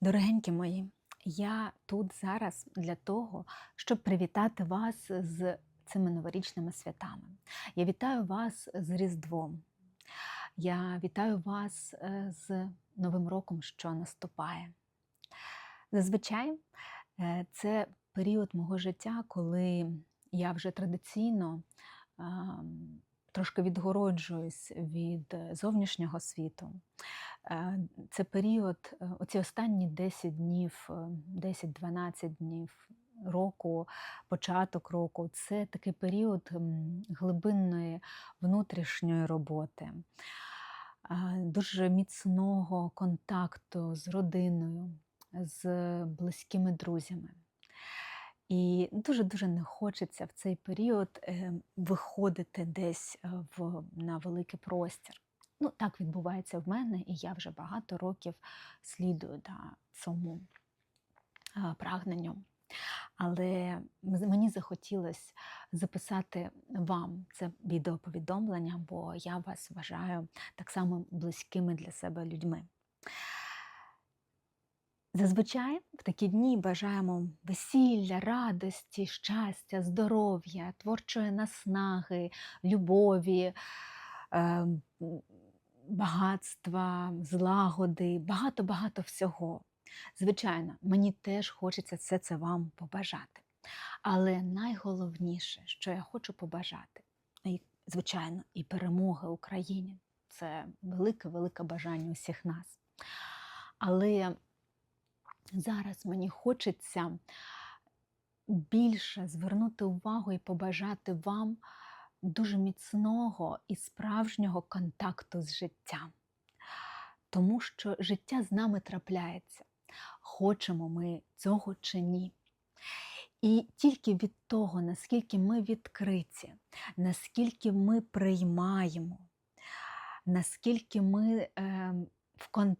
Дорогенькі мої, я тут зараз для того, щоб привітати вас з цими новорічними святами. Я вітаю вас з Різдвом. Я вітаю вас е, з Новим роком, що наступає. Зазвичай е, це період мого життя, коли я вже традиційно трошки відгороджуюсь від е, зовнішнього світу. Е, Це період, е, оці останні 10 днів, е, 10-12 днів року, початок року це такий період глибинної внутрішньої роботи, дуже міцного контакту з родиною, з близькими друзями. І дуже-дуже не хочеться в цей період е, виходити десь е, в, на великий простір. Ну, так відбувається в мене, і я вже багато років слідую да, цьому е, прагненню. Але мені захотілося записати вам це відеоповідомлення, бо я вас вважаю так само близькими для себе людьми. Зазвичай в такі дні бажаємо весілля, радості, щастя, здоров'я, творчої наснаги, любові, е, багатства, злагоди, багато-багато всього. Звичайно, мені теж хочеться все це вам побажати. Але найголовніше, що я хочу побажати, і, звичайно, і перемоги Україні це велике-велике бажання усіх нас. Але зараз мені хочеться більше звернути увагу і побажати вам дуже міцного і справжнього контакту з життям. Тому що життя з нами трапляється, хочемо ми цього чи ні. І тільки від того, наскільки ми відкриті, наскільки ми приймаємо, наскільки ми е,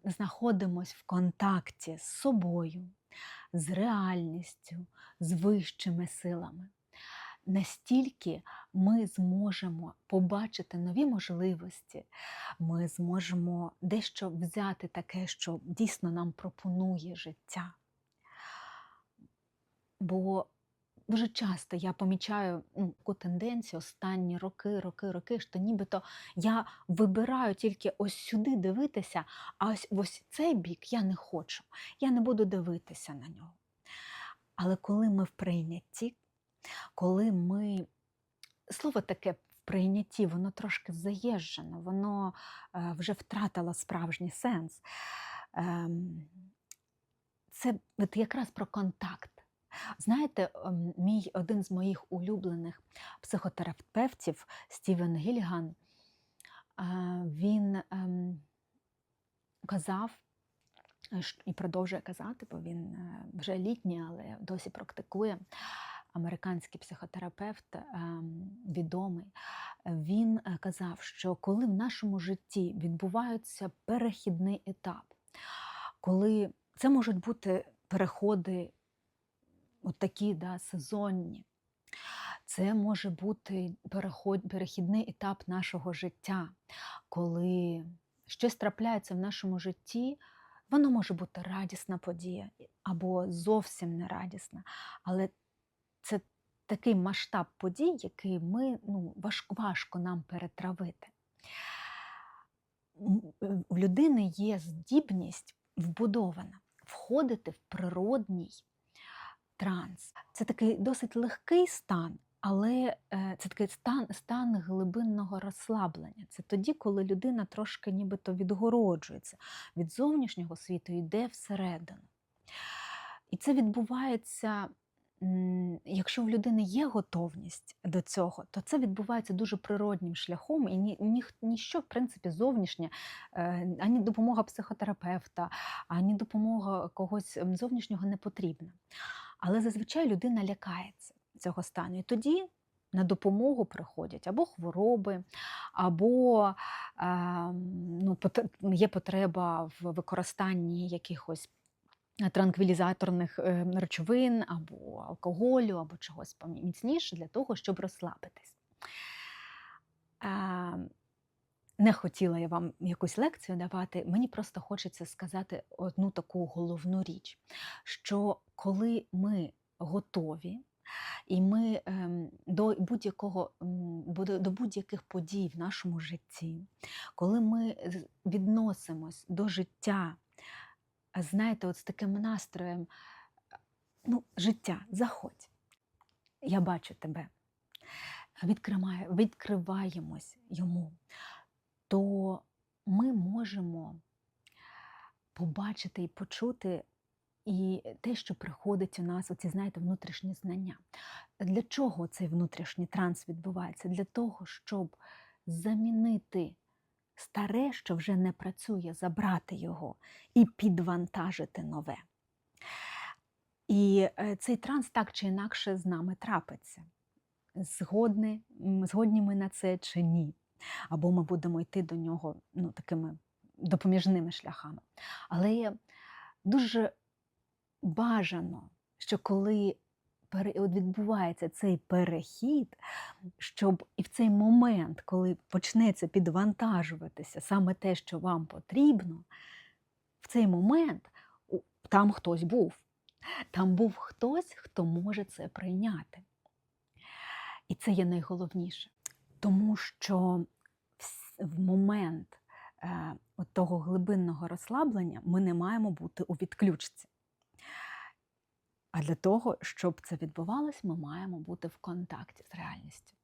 знаходимось в контакті з собою, з реальністю, з вищими силами, настільки ми зможемо побачити нові можливості, ми зможемо дещо взяти таке, що дійсно нам пропонує життя. Бо дуже часто я помічаю ну, таку тенденцію останні роки, роки, роки, що нібито я вибираю тільки ось сюди дивитися, а ось, ось цей бік я не хочу. Я не буду дивитися на нього. Але коли ми в прийнятті, коли ми слово таке в прийнятті, воно трошки заїжджено, воно е, вже втратило справжній сенс. Ем, це якраз про контакт. Знаєте, ем, мій один з моїх улюблених психотерапевтів Стівен Гіліган, е, він ем, казав е, і продовжує казати, бо він е, вже літній, але досі практикує. Американський психотерапевт, ем, відомий, він казав, що коли в нашому житті відбувається перехідний етап, коли це можуть бути переходи от такі да, сезонні, це може бути переход, перехідний етап нашого життя, коли щось трапляється в нашому житті, воно може бути радісна подія або зовсім не радісна, але це такий масштаб подій, який ми ну, важко, важко нам перетравити. М, е, людини є здібність вбудована входити в природній транс. Це такий досить легкий стан, але е, це такий стан, стан глибинного розслаблення. Це тоді, коли людина трошки нібито відгороджується від зовнішнього світу і йде всередину. І це відбувається, якщо в людини є готовність до цього, то це відбувається дуже природнім шляхом, і ні, ні, ніщо, в принципі, зовнішнє, е, ані допомога психотерапевта, ані допомога когось зовнішнього не потрібна. Але зазвичай людина лякається цього стану. І тоді на допомогу приходять або хвороби, або е, ну, є потреба в використанні якихось транквілізаторних е, речовин, або алкоголю, або чогось поміцніше для того, щоб розслабитись. Не хотіла я вам якусь лекцію давати, мені просто хочеться сказати одну таку головну річ, що коли ми готові, і ми ем, до будь-якого до будь-яких подій в нашому житті, коли ми відносимось до життя, знаєте, от з таким настроєм, ну, життя, заходь, я бачу тебе, відкриваємось йому, то ми можемо побачити і почути і те, що приходить у нас, оці, знаєте, внутрішні знання. Для чого цей внутрішній транс відбувається? Для того, щоб замінити старе, що вже не працює, забрати його і підвантажити нове. І е, цей транс так чи інакше з нами трапиться. Згодні, згодні ми на це чи ні. Або ми будемо йти до нього ну, такими допоміжними шляхами. Але дуже бажано, що коли відбувається цей перехід, щоб і в цей момент, коли почнеться підвантажуватися саме те, що вам потрібно, в цей момент там хтось був. Там був хтось, хто може це прийняти. І це є найголовніше. Тому що в момент е, от того глибинного розслаблення ми не маємо бути у відключці. А для того, щоб це відбувалось, ми маємо бути в контакті з реальністю.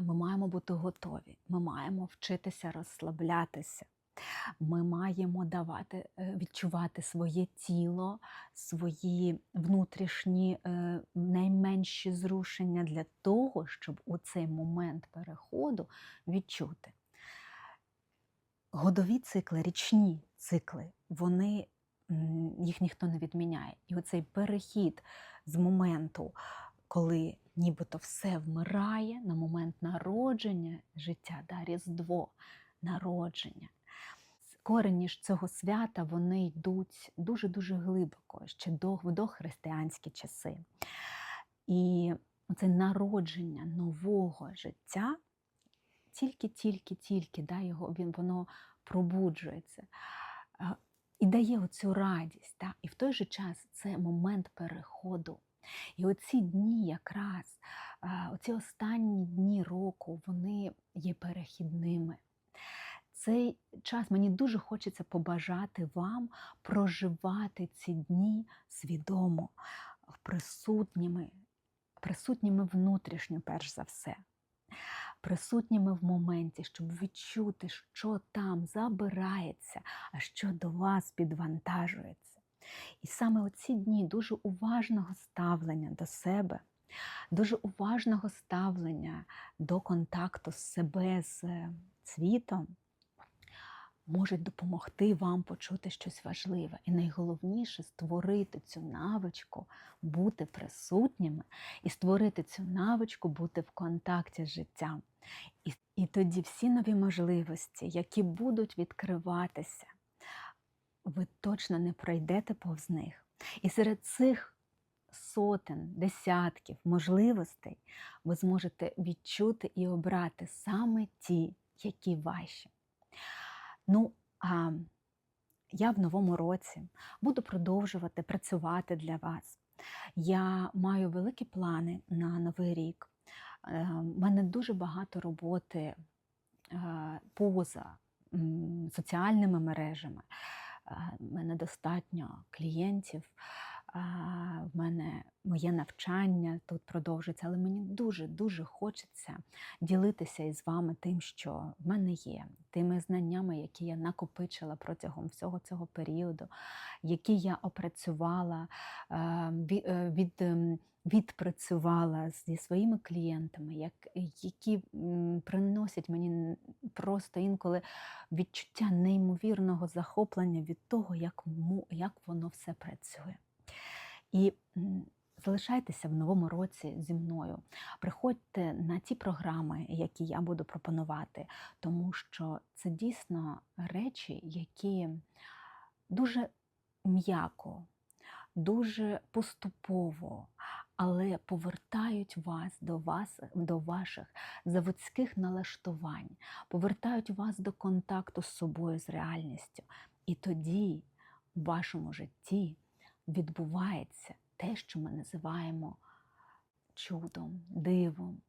Ми маємо бути готові, ми маємо вчитися розслаблятися. Ми маємо давати, е, відчувати своє тіло, свої внутрішні е, найменші зрушення для того, щоб у цей момент переходу відчути. Годові цикли, річні цикли, вони їх ніхто не відміняє. І оцей перехід з моменту, коли нібито все вмирає, на момент народження життя, да, Різдво, народження. Корені ж цього свята вони йдуть дуже-дуже глибоко, ще до, в дохристиянські часи. І це народження нового життя, тільки-тільки-тільки да, його, він, воно пробуджується і дає оцю радість. Да? І в той же час це момент переходу. І оці дні якраз, оці останні дні року, вони є перехідними. Цей час мені дуже хочеться побажати вам проживати ці дні свідомо, присутніми, присутніми внутрішньо, перш за все, присутніми в моменті, щоб відчути, що там забирається, а що до вас підвантажується. І саме оці дні дуже уважного ставлення до себе, дуже уважного ставлення до контакту з себе, з е, світом можуть допомогти вам почути щось важливе. І найголовніше створити цю навичку, бути присутніми і створити цю навичку бути в контакті з життям. І, і тоді всі нові можливості, які будуть відкриватися, ви точно не пройдете повз них. І серед цих сотень, десятків можливостей ви зможете відчути і обрати саме ті, які ваші. Ну, а я в новому році буду продовжувати працювати для вас. Я маю великі плани на новий рік. У мене дуже багато роботи е, поза соціальними мережами. У мене достатньо клієнтів, в мене моє навчання тут продовжується, але мені дуже-дуже хочеться ділитися із вами тим, що в мене є, тими знаннями, які я накопичила протягом всього цього періоду, які я опрацювала, е, від, ем, відпрацювала зі своїми клієнтами, як, які приносять мені просто інколи відчуття неймовірного захоплення від того, як, як воно все працює. І залишайтеся в новому році зі мною. Приходьте на ті програми, які я буду пропонувати, тому що це дійсно речі, які дуже м'яко, дуже поступово, але повертають вас до вас, до ваших заводських налаштувань, повертають вас до контакту з собою, з реальністю. І тоді в вашому житті відбувається те, що ми називаємо чудом, дивом.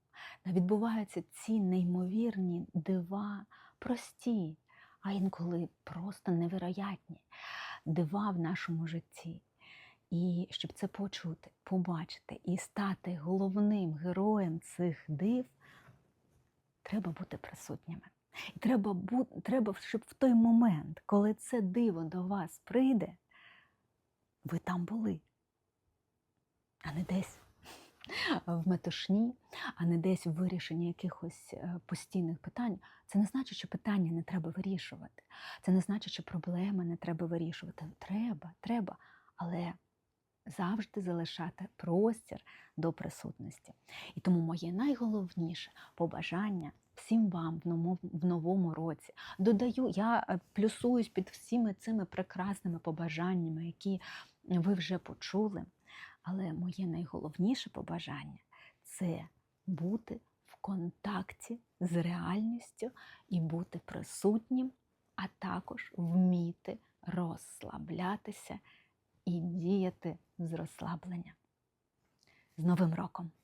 Відбуваються ці неймовірні дива, прості, а інколи просто невероятні дива в нашому житті. І щоб це почути, побачити і стати головним героєм цих див, треба бути присутніми. І треба, треба, щоб в той момент, коли це диво до вас прийде, ви там були, а не десь в метушні, а не десь в вирішенні якихось е, постійних питань. Це не значить, що питання не треба вирішувати. Це не значить, що проблеми не треба вирішувати. Треба, треба, але завжди залишати простір до присутності. І тому моє найголовніше побажання всім вам в новому, році. Додаю, я е, плюсуюсь під всіми цими прекрасними побажаннями, які ви вже почули. Але моє найголовніше побажання це бути в контакті з реальністю і бути присутнім, а також вміти розслаблятися і діяти з розслаблення. З Новим роком!